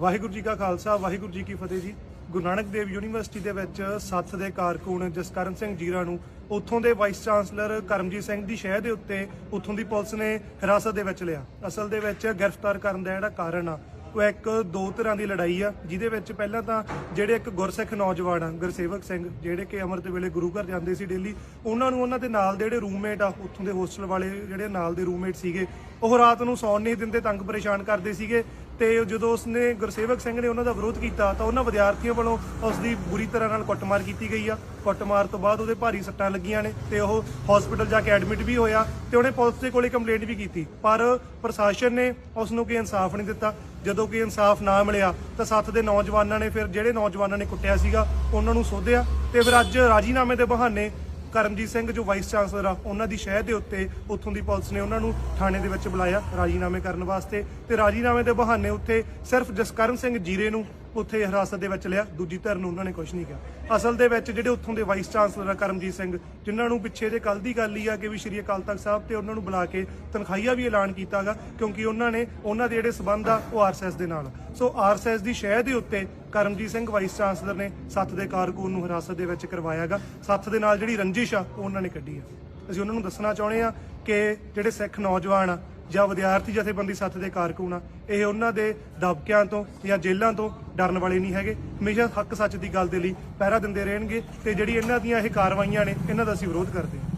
ਵਾਹਿਗੁਰੂ ਜੀ ਕਾ ਖਾਲਸਾ, ਵਾਹਿਗੁਰੂ ਜੀ ਕੀ ਫਤਿਹ ਜੀ। ਗੁਰੂ ਨਾਨਕ ਦੇਵ ਯੂਨੀਵਰਸਿਟੀ ਦੇ ਵਿੱਚ ਸੱਥ ਦੇ ਕਾਰਕੁਨ ਜਸਕਰਨ ਸਿੰਘ ਜੀਰਾ ਨੂੰ ਉੱਥੋਂ ਦੇ ਵਾਈਸ ਚਾਂਸਲਰ ਕਰਮਜੀਤ ਸਿੰਘ ਦੀ ਸ਼ਹਿ ਦੇ ਉੱਤੇ ਉੱਥੋਂ ਦੀ ਪੁਲਿਸ ਨੇ ਹਿਰਾਸਤ ਦੇ ਵਿੱਚ ਲਿਆ। ਅਸਲ ਦੇ ਵਿੱਚ ਗ੍ਰਿਫਤਾਰ ਕਰਨ ਦਾ ਜਿਹੜਾ ਕਾਰਨ ਆ, ਉਹ ਇੱਕ ਦੋ ਤਰ੍ਹਾਂ ਦੀ ਲੜਾਈ ਆ, ਜਿਹਦੇ ਵਿੱਚ ਪਹਿਲਾਂ ਤਾਂ ਜਿਹੜੇ ਇੱਕ ਗੁਰਸਿੱਖ ਨੌਜਵਾਨ ਆ, ਗੁਰਸੇਵਕ ਸਿੰਘ, ਜਿਹੜੇ ਕਿ ਅੰਮ੍ਰਿਤ ਵੇਲੇ ਗੁਰੂ ਘਰ ਜਾਂਦੇ ਸੀ ਡੇਲੀ ਉਹਨਾਂ ਨੂੰ ਉਹਨਾਂ ਦੇ ਨਾਲ ਦੇ ਜਿਹੜੇ ਰੂਮਮੇਟ ਆ, ਉੱਥੋਂ ਦੇ ਹੋਸਟਲ ਵਾਲੇ ਜਿਹੜੇ ਨਾਲ ਦੇ ਰੂਮਮੇਟ ਸੀਗੇ, ਉਹ ਰਾਤ ਨੂੰ ਸੌਣ ਨਹੀਂ ਦਿੰਦੇ, ਤੰਗ ਪਰੇਸ਼ਾਨ ਕਰਦੇ ਸੀਗੇ। ਤੇ ਜਦੋਂ ਉਸਨੇ ਗੁਰਸੇਵਕ ਸਿੰਘ ਨੇ ਉਹਨਾਂ ਦਾ ਵਿਰੋਧ ਕੀਤਾ, ਤਾਂ ਉਹਨਾਂ ਵਿਦਿਆਰਥੀਆਂ ਵੱਲੋਂ ਉਸ ਦੀ ਬੁਰੀ ਤਰ੍ਹਾਂ ਨਾਲ ਕੁੱਟਮਾਰ ਕੀਤੀ ਗਈ ਆ। ਕੁੱਟਮਾਰ ਤੋਂ ਬਾਅਦ ਉਹਦੇ ਭਾਰੀ ਸੱਟਾਂ ਲੱਗੀਆਂ ਨੇ ਤੇ ਉਹ ਹਸਪੀਟਲ ਜਾ ਕੇ ਐਡਮਿਟ ਵੀ ਹੋਇਆ ਤੇ ਉਹਨੇ ਪੁਲਿਸ ਦੇ ਕੋਲੇ ਕੰਪਲੇਂਟ ਵੀ ਕੀਤੀ। ਪਰ ਪ੍ਰਸ਼ਾਸਨ ਨੇ ਉਸ ਨੂੰ ਕੋਈ ਇਨਸਾਫ ਨਹੀਂ ਦਿੱਤਾ। ਜਦੋਂ ਕਿ ਇਨਸਾਫ ਨਾ ਮਿਲਿਆ, ਤਾਂ ਸੱਤ ਦੇ ਨੌਜਵਾਨਾਂ ਨੇ ਫਿਰ ਜਿਹੜੇ ਨੌਜਵਾਨਾਂ ਨੇ ਕੁੱਟਿਆ ਸੀਗਾ, ਉਹਨਾਂ ਨੂੰ ਸੋਧਿਆ ਤੇ ਫਿਰ ਅੱਜ ਰਾਜੀਨਾਮੇ ਦੇ ਬਹਾਨੇ ਕਰਮਜੀਤ ਸਿੰਘ ਜੋ ਵਾਈਸ ਚਾਂਸਲਰ ਆ, ਉਹਨਾਂ ਦੀ ਸ਼ਹਿ ਦੇ ਉੱਤੇ ਉੱਥੋਂ ਦੀ ਪੁਲਿਸ ਨੇ ਉਹਨਾਂ ਨੂੰ ਥਾਣੇ ਦੇ ਵਿੱਚ ਬੁਲਾਇਆ ਰਾਜੀਨਾਮੇ ਕਰਨ ਵਾਸਤੇ। ਤੇ ਰਾਜੀਨਾਮੇ ਦੇ ਬਹਾਨੇ ਉੱਥੇ ਸਿਰਫ ਜਸਕਰਨ ਸਿੰਘ ਜੀਰੇ ਨੂੰ ਉੱਥੇ ਹਿਰਾਸਤ ਦੇ ਵਿੱਚ ਲਿਆ, ਦੂਜੀ ਧਿਰ ਨੂੰ ਉਹਨਾਂ ਨੇ ਕੁਝ ਨਹੀਂ ਕਿਹਾ। ਅਸਲ ਦੇ ਵਿੱਚ ਜਿਹੜੇ ਉੱਥੋਂ ਦੇ ਵਾਈਸ ਚਾਂਸਲਰ ਆ, ਕਰਮਜੀਤ ਸਿੰਘ, ਜਿਨ੍ਹਾਂ ਨੂੰ ਪਿੱਛੇ ਜੇ ਕੱਲ ਦੀ ਗੱਲ ਹੀ ਆ ਕਿ ਵੀ ਸ਼੍ਰੀ ਅਕਾਲ ਤਖਤ ਸਾਹਿਬ ਤੇ ਉਹਨਾਂ ਨੂੰ ਬੁਲਾ ਕੇ ਤਨਖਾਹੀਆ ਵੀ ਐਲਾਨ ਕੀਤਾਗਾ, ਕਿਉਂਕਿ ਉਹਨਾਂ ਨੇ ਉਹਨਾਂ ਦੇ ਜਿਹੜੇ ਸਬੰਧ ਆ, ਉਹ ਆਰਐਸਐਸ ਦੇ ਨਾਲ। ਸੋ ਆਰਐਸਐਸ ਦੀ ਸ਼ਹਿ ਦੇ ਉੱਤੇ ਕਰਮਜੀਤ ਸਿੰਘ ਵਾਈਸ ਚਾਂਸਲਰ ਨੇ ਸੱਤ ਦੇ ਕਾਰਕੁਨ ਨੂੰ ਹਿਰਾਸਤ ਦੇ ਵਿੱਚ ਕਰਵਾਇਆਗਾ। ਸੱਤ ਦੇ ਨਾਲ ਜਿਹੜੀ ਰੰਜਿਸ਼ ਆ, ਉਹ ਉਹਨਾਂ ਨੇ ਕੱਢੀ ਆ। ਅਸੀਂ ਉਹਨਾਂ ਨੂੰ ਦੱਸਣਾ ਚਾਹੁੰਦੇ ਆ ਕਿ ਜਿਹੜੇ ਸਿੱਖ ਨੌਜਵਾਨ ਆ ਜਾਂ ਵਿਦਿਆਰਥੀ ਜਥੇਬੰਦੀ ਸੱਤ ਦੇ ਕਾਰਕੁਨ ਆ, ਇਹ ਉਹਨਾਂ ਦੇ ਦਬਕਿਆਂ ਤੋਂ ਜਾਂ ਜੇਲ੍ਹਾਂ ਤੋਂ ਡਰਨ ਵਾਲੇ ਨਹੀਂ ਹੈਗੇ। ਹਮੇਸ਼ਾ ਹੱਕ ਸੱਚ ਦੀ ਗੱਲ ਦੇ ਲਈ ਪਹਿਰਾ ਦਿੰਦੇ ਰਹਿਣਗੇ ਤੇ ਜਿਹੜੀ ਇਹਨਾਂ ਦੀਆਂ ਇਹ ਕਾਰਵਾਈਆਂ ਨੇ, ਇਹਨਾਂ ਦਾ ਅਸੀਂ ਵਿਰੋਧ ਕਰਦੇ ਹਾਂ।